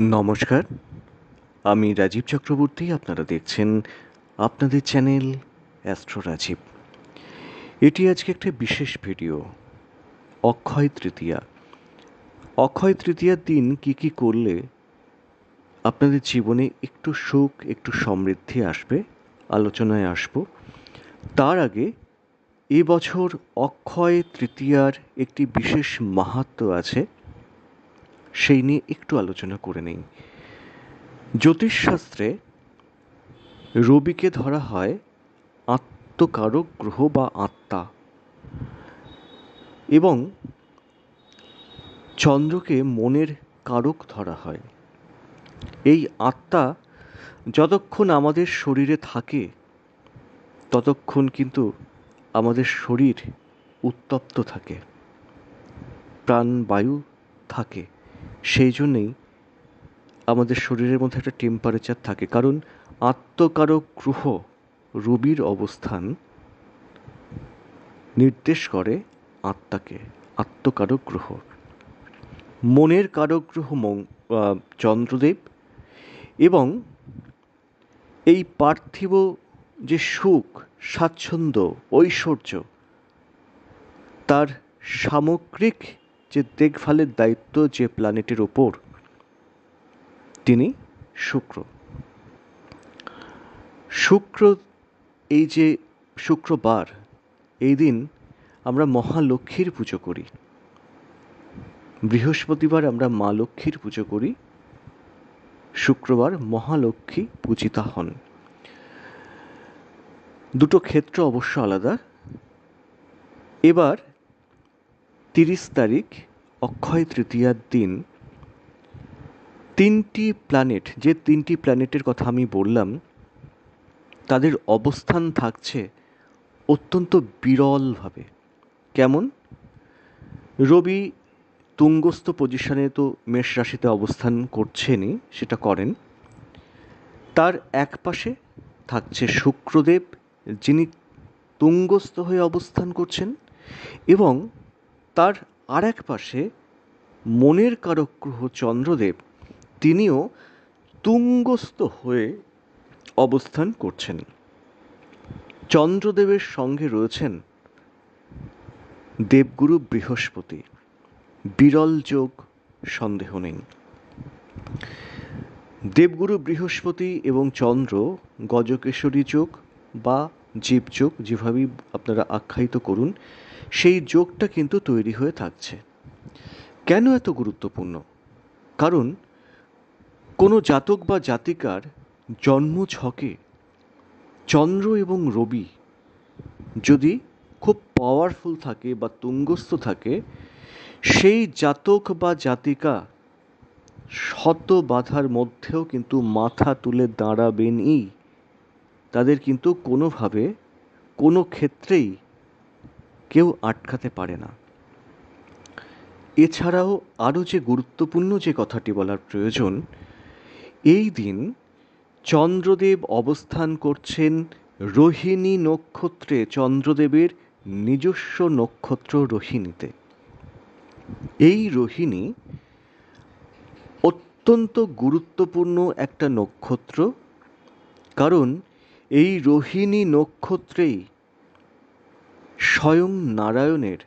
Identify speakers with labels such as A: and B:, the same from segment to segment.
A: নমস্কার। আমি রাজীব চক্রবর্তী, আপনারা দেখছেন আপনাদের চ্যানেল অ্যাস্ট্রো রাজীব। এটি আজকে একটা বিশেষ ভিডিও, অক্ষয় তৃতীয়া। অক্ষয় তৃতীয়ার দিন কি কি করলে আপনাদের জীবনে একটু সুখ, একটু সমৃদ্ধি আসবে, আলোচনায় আসব। তার আগে এবছর অক্ষয় তৃতীয়ার একটি বিশেষ মাহাত্ম্য আছে। সেই নিয়ে একটু আলোচনা করে নিই। জ্যোতিষশাস্ত্রে রবিকে ধরা হয় আত্মকারক গ্রহ বা আত্মা এবং চন্দ্রকে মনের কারক ধরা হয়। এই আত্মা যতক্ষণ আমাদের শরীরে থাকে, ততক্ষণ কিন্তু আমাদের শরীর উত্তপ্ত থাকে, প্রাণবায়ু থাকে। সেই জন্যেই আমাদের শরীরের মধ্যে একটা টেম্পারেচার থাকে। কারণ আত্মকারক গ্রহ রবির অবস্থান নির্দেশ করে আত্মাকে, আত্মকারক গ্রহ। মনের কারক গ্রহ চন্দ্রদেব এবং এই পার্থিব যে সুখ, স্বাচ্ছন্দ্য, ঐশ্বর্য, তার সামগ্রিক যে দেখভালের দায়িত্ব যে প্ল্যানেটের ওপর, তিনি শুক্র। শুক্র, এই যে শুক্রবার, এই দিন আমরা মহালক্ষ্মীর পুজো করি। বৃহস্পতিবার আমরা মা লক্ষ্মীর পুজো করি। শুক্রবার মহালক্ষ্মী পূজিতা হন। দুটো ক্ষেত্র অবশ্য আলাদা। এবার তিরিশ তারিখ, অক্ষয় তৃতীয়ার দিন, তিনটি প্ল্যানেট যে তিনটি প্ল্যানেটের কথা আমি বললাম, তাদের অবস্থান থাকছে অত্যন্ত বিরলভাবে। কেমন? রবি তুঙ্গস্থ পজিশনে তো মেষ রাশিতে অবস্থান করছেনই, সেটা করেন। তার এক পাশে থাকছে শুক্রদেব, যিনি তুঙ্গস্থ হয়ে অবস্থান করছেন এবং তার আর এক পাশে মনের কারক গ্রহ চন্দ্রদেব, তিনিও তুঙ্গস্থ হয়ে অবস্থান করছেন। চন্দ্রদেবের সঙ্গে রয়েছেন দেবগুরু বৃহস্পতি। বিরল যোগ, সন্দেহ নেই। দেবগুরু বৃহস্পতি এবং চন্দ্র গজকেশরী যোগ বা জীবযোগ যেভাবেই আপনারা আখ্যায়িত করুন সেই যোগটা কিন্তু তৈরি হয়ে থাকছে। কেন এত গুরুত্বপূর্ণ? কারণ কোনো জাতক বা জাতিকার জন্ম ছকে চন্দ্র এবং রবি যদি খুব পাওয়ারফুল থাকে বা তুঙ্গস্থ থাকে, সেই জাতক বা জাতিকা শত বাধার মধ্যেও কিন্তু মাথা তুলে দাঁড়াবেনই। তাদের কিন্তু কোনোভাবে কোনো ক্ষেত্রেই কেউ আটকাতে পারে না। এছাড়াও আরও যে গুরুত্বপূর্ণ যে কথাটি বলার প্রয়োজন, এই দিন চন্দ্রদেব অবস্থান করছেন রোহিণী নক্ষত্রে, চন্দ্রদেবের নিজস্ব নক্ষত্র রোহিণীতে। এই রোহিণী অত্যন্ত গুরুত্বপূর্ণ একটা নক্ষত্র, কারণ এই রোহিণী নক্ষত্রেই স্বয়ং নারায়ণের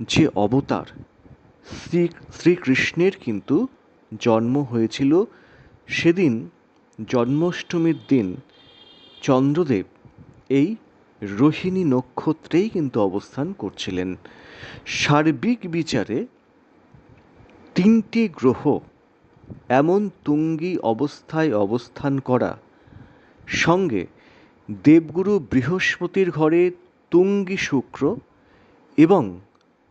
A: যে অবতার, শ্রী, শ্রীকৃষ্ণের কিন্তু জন্ম হয়েছিল সেদিন, জন্মাষ্টমীর দিন। চন্দ্রদেব এই রোহিণী নক্ষত্রেই কিন্তু অবস্থান করছিলেন। সার্বিক বিচারে তিনটি গ্রহ এমন তুঙ্গি অবস্থায় অবস্থান করা। সঙ্গে দেবগুরু বৃহস্পতির ঘরে তুঙ্গি শুক্র এবং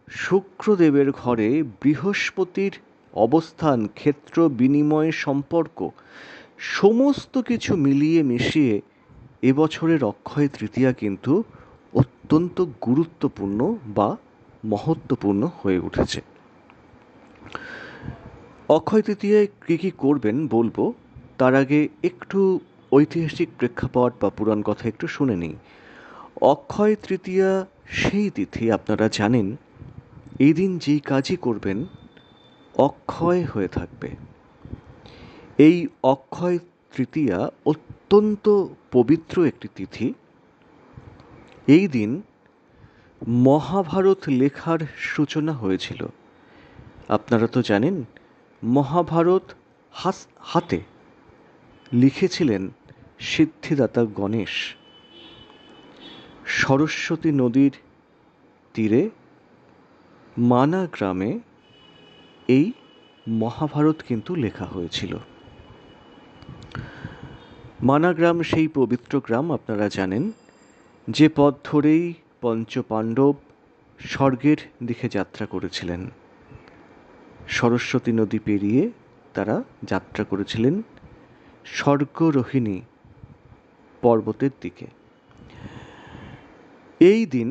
A: শুক্রদেবের ঘরে বৃহস্পতির অবস্থান, ক্ষেত্র, বিনিময়, সম্পর্ক সমস্ত কিছু মিলিয়ে মিশিয়ে এবছরের অক্ষয় তৃতীয়া কিন্তু অত্যন্ত গুরুত্বপূর্ণ বা মহত্বপূর্ণ হয়ে উঠেছে। অক্ষয় তৃতীয়ায় কী কী করবেন বলব? তার আগে একটু ঐতিহাসিক প্রেক্ষাপট বা পুরাণ কথা একটু শুনে নিই। অক্ষয় তৃতীয়া, সেই তিথি আপনারা জানেন এই দিন যেই কাজই করবেন, অক্ষয় হয়ে থাকবে। এই অক্ষয় তৃতীয়া অত্যন্ত পবিত্র একটি তিথি। এই দিন মহাভারত লেখার সূচনা হয়েছিল। আপনারা তো জানেন, মহাভারত হাস, হাতে লিখেছিলেন সিদ্ধিদাতা গণেশ। সরস্বতী নদীর তীরে মানা গ্রামে এই মহাভারত কিন্তু লেখা হয়েছিল। মানা গ্রাম সেই পবিত্র গ্রাম, আপনারা জানেন, যে পথ ধরেই পঞ্চপাণ্ডব স্বর্গের দিকে যাত্রা করেছিলেন। সরস্বতী নদী পেরিয়ে তারা যাত্রা করেছিলেন স্বর্গরোহিণী পর্বতের দিকে। এই দিন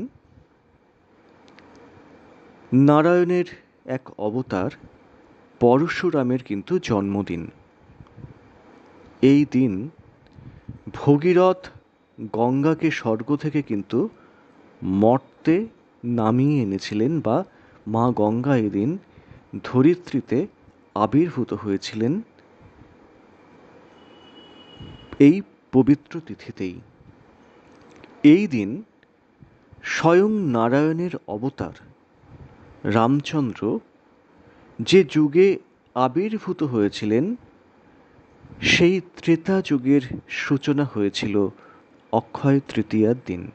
A: নারায়ণের এক অবতার পরশুরামের কিন্তু জন্মদিন। এই দিন ভগীরথ গঙ্গাকে স্বর্গ থেকে কিন্তু মর্তে নামিয়ে এনেছিলেন বা মা গঙ্গা এদিন ধরিত্রীতে আবির্ভূত হয়েছিলেন এই পবিত্র তিথিতেই। এই দিন স্বয়ং নারায়ণের অবতার। রামচন্দ্র যে যুগে আবির্ভূত হয়েছিলেন, সেই ত্রেতা যুগের সূচনা হয়েছিল অক্ষয় তৃতীয়ার দিন।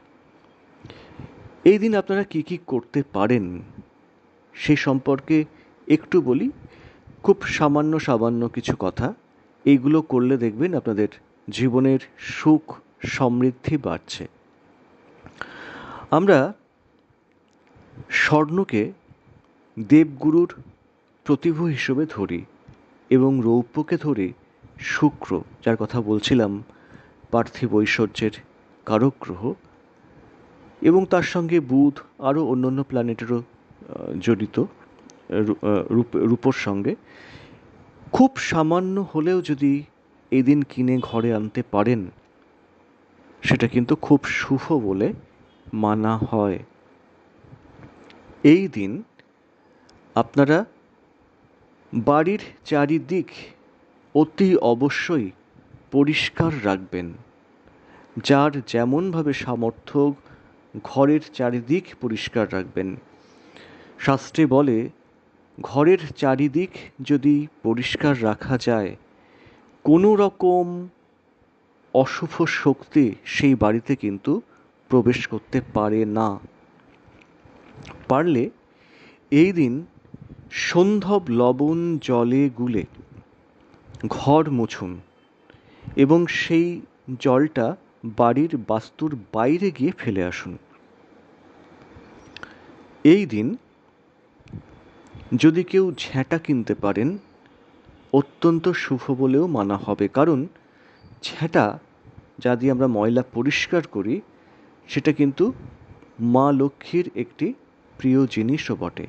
A: এই দিন আপনারা কি কি করতে পারেন, সে সম্পর্কে একটু বলি। খুব সামান্য সামান্য কিছু কথা। এইগুলো করলে দেখবেন আপনাদের জীবনের সুখ সমৃদ্ধি বাড়ছে। আমরা স্বর্ণকে দেবগুরুর প্রতিভু হিসেবে ধরি এবং রৌপ্যকে ধরি শুক্র, যার কথা বলছিলাম, পার্থিব ঐশ্বর্যের কারক গ্রহ এবং তার সঙ্গে বুধ আরও অন্যান্য প্ল্যানেটেরও জড়িত রূপোর সঙ্গে। খুব সামান্য হলেও যদি এদিন কিনে ঘরে আনতে পারেন, সেটা কিন্তু খুব শুভ বলে মানা হয়। এই দিন আপনারা বাড়ির চারিদিক অতি অবশ্যই পরিষ্কার রাখবেন। যার যেমনভাবে সামর্থ্য ঘরের চারিদিক পরিষ্কার রাখবেন। শাস্ত্রে বলে, ঘরের চারিদিক যদি পরিষ্কার রাখা যায়, কোনো রকম অশুভ শক্তি সেই বাড়িতে কিন্তু প্রবেশ করতে পারে না। পারলে এই দিন সন্ধব লবণ জলে গুলে ঘর মুছুন এবং সেই জলটা বাড়ির বাস্তুর বাইরে গিয়ে ফেলে আসুন। এই দিন যদি কেউ ঝ্যাঁটা কিনতে পারেন, অত্যন্ত শুভ বলেও মানা হবে। কারণ ঝ্যাঁটা, যা দিয়ে আমরা ময়লা পরিষ্কার করি সেটা কিন্তু মা লক্ষ্মীর একটি প্রিয় জিনিসও বটে।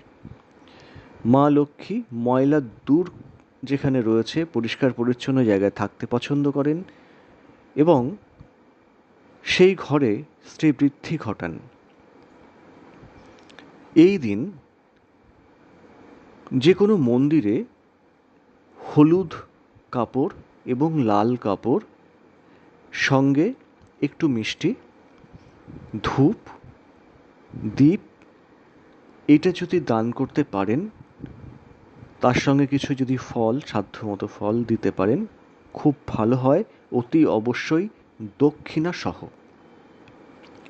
A: মা লক্ষ্মী ময়লা দূর যেখানে রয়েছে, পরিষ্কার পরিচ্ছন্ন জায়গায় থাকতে পছন্দ করেন এবং সেই ঘরে শ্রীবৃদ্ধি ঘটান। এই দিন যে কোনো মন্দিরে হলুদ কাপড় এবং লাল কাপড় সঙ্গে একটু মিষ্টি ধূপ, দ্বীপ, এটা যদি দান করতে পারেন, তার সঙ্গে কিছু যদি ফল সাধ্যমতো ফল দিতে পারেন, খুব ভালো হয়, অতি অবশ্যই দক্ষিণা সহ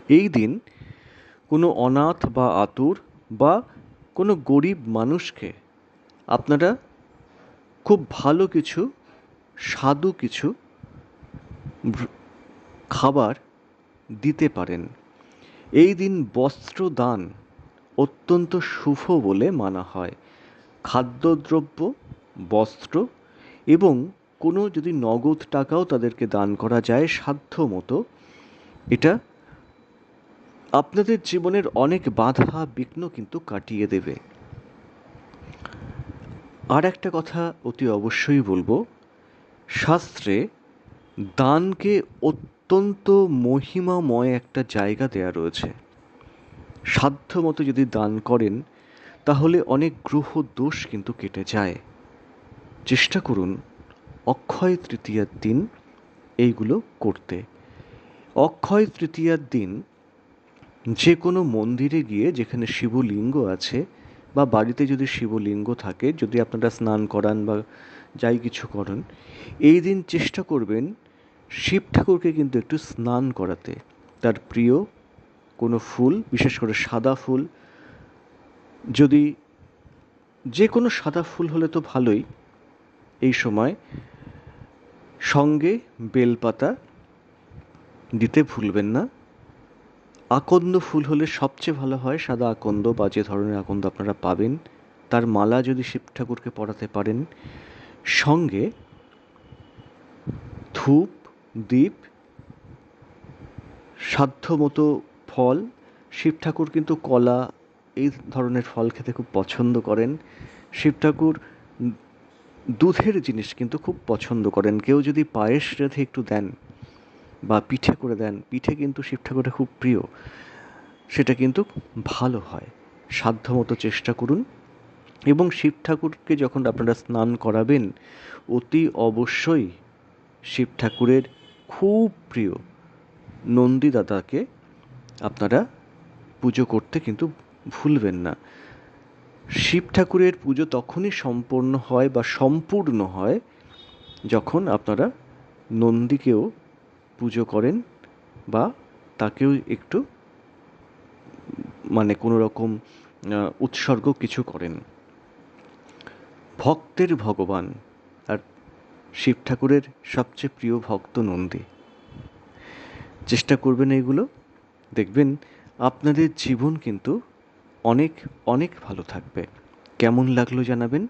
A: এই দিন কোনো অনাথ বা আতুর বা কোনো গরিব মানুষকে আপনারা খুব ভালো কিছু স্বাদু কিছু খাবার দিতে পারেন। এই দিন বস্ত্র দান অত্যন্ত শুভ বলে মানা হয়। খাদ্যদ্রব্য, বস্ত্র এবং কোনো যদি নগদ টাকাও তাদেরকে দান করা যায় সাধ্য মতো, এটা আপনাদের জীবনের অনেক বাধা বিঘ্ন কিন্তু কাটিয়ে দেবে। আর একটা কথা অতি অবশ্যই বলব, শাস্ত্রে দানকে অত্যন্ত মহিমাময় একটা জায়গা দেয়া রয়েছে। সাধ্য মতো যদি দান করেন, তাহলে অনেক গ্রহ দোষ কিন্তু কেটে যায়। চেষ্টা করুন অক্ষয় তৃতীয়ার দিন এইগুলো করতে। অক্ষয় তৃতীয়ার দিন যে কোনো মন্দিরে গিয়ে যেখানে শিবলিঙ্গ আছে বা বাড়িতে যদি শিবলিঙ্গ থাকে, যদি আপনারা স্নান করান বা যাই কিছু করেন, এই দিন চেষ্টা করবেন শিব ঠাকুরকে কিন্তু একটু স্নান করাতে। তার প্রিয় কোনো ফুল, বিশেষ করে সাদা ফুল, যদি যে কোনো সাদা ফুল হলে তো ভালোই। এই সময় সঙ্গে বেলপাতা দিতে ভুলবেন না। আকন্দ ফুল হলে সবচেয়ে ভালো হয় সাদা আকন্দ বা যে ধরনের আকন্দ আপনারা পাবেন। তার মালা যদি শিব ঠাকুরকে পরাতে পারেন। সঙ্গে ধূপ দ্বীপ, সাধ্যমতো ফল। শিব ঠাকুর কিন্তু কলা, এই ধরনের ফল খেতে খুব পছন্দ করেন। শিব ঠাকুর দুধের জিনিস কিন্তু খুব পছন্দ করেন। কেউ যদি পায়েস রেঁধে একটু দেন বা পিঠে করে দেন, পিঠে কিন্তু শিব ঠাকুরের খুব প্রিয়। সেটা কিন্তু ভালো হয়। সাধ্যমতো চেষ্টা করুন। এবং শিব ঠাকুরকে যখন আপনারা স্নান করাবেন, অতি অবশ্যই শিব ঠাকুরের খুব প্রিয় নন্দীদাতাকে আপনারা পুজো করতে কিন্তু ভুলবেন না। শিব ঠাকুরের পুজো তখনই সম্পন্ন হয় বা সম্পূর্ণ হয় যখন আপনারা নন্দীকেও পুজো করেন বা তাকেও একটু মানে কোনো রকম উৎসর্গ কিছু করেন। ভক্তের ভগবান শিব ঠাকুরের সবচেয়ে প্রিয় ভক্ত নন্দী। চেষ্টা করবেন এইগুলো। দেখবেন আপনাদের জীবন কিন্তু অনেক অনেক ভালো থাকবে। কেমন লাগল জানাবেন?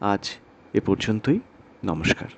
A: আজ এ পর্যন্তই। নমস্কার।